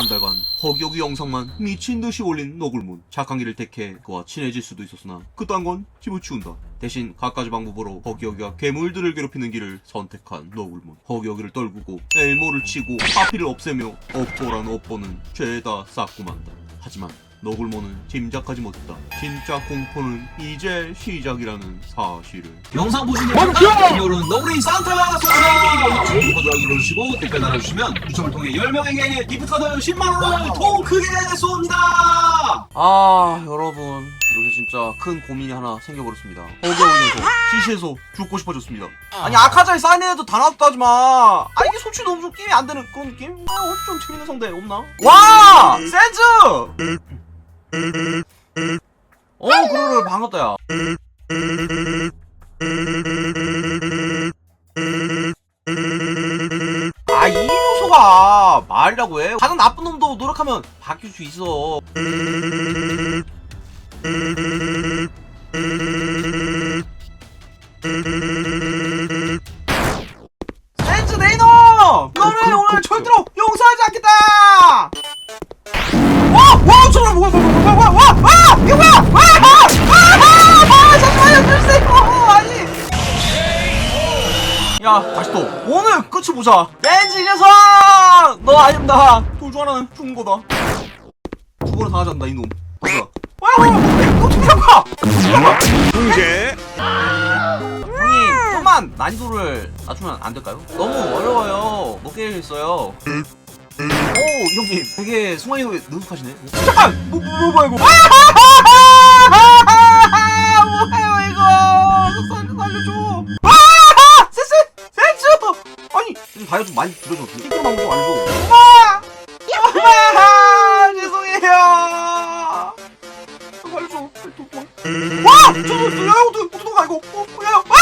한 달간 허기허기 영상만 미친 듯이 올린 너굴문 착한 길을 택해 그와 친해질 수도 있었으나 그딴 건 집어치운다. 대신 갖가지 방법으로 허기허기가 괴물들을 괴롭히는 길을 선택한 너굴문. 허기허기를 떨구고 엘모를 치고 하피를 없애며 업보란 업보는 죄다 쌓고 만다. 하지만 너굴모는 짐작하지 못했다. 진짜 공포는 이제 시작이라는 사실을. 영상 분들 이후로는 너구리 산타가 좋아요 눌러주시고 댓글 달아주시면 추첨을 통해 10명에게 기프트카드 10만원을 통 크게 쏩니다 아 여러분 요새 진짜 큰 고민이 하나 생겨버렸습니다 어겨우면서 시시해서 죽고 싶어졌습니다 아니 아카자에 사인해도 다 나왔다 하지마 아 이게 솔직히 너무 좀 게임이 안 되는 그런 느낌? 아 어디 좀 재밌는 상대 없나? 와! 센즈! 어 그래 반갑다 야 이 요소가 말이라고 해. 가장 나쁜 놈도 노력하면 바뀔 수 있어. 야 다시 또 오늘 끝을 보자. 렌즈 이 녀석! 너 아닙니다. 둘중 하나는 죽은 거다. 두 번은 당하지 않는다 이놈. 뭐야? 와너 어떻게 잡아 공개. 형님 좀만 난이도를 낮추면 안 될까요? 너무 어려워요. 못 깨겠어요. 오 형님. 되게 승환이 형 능숙하시네. 잠깐! 뭐, 뭐, 뭐야 이거 좀 다이어트 좀 많이 줄여줘 이렇게 방법 좀 알려줘 엄마 엄마 죄송해요 살려줘 도망 와! 저, 저, 야, 어떻게, 어떻게 가, 이거? 어, 야, 아!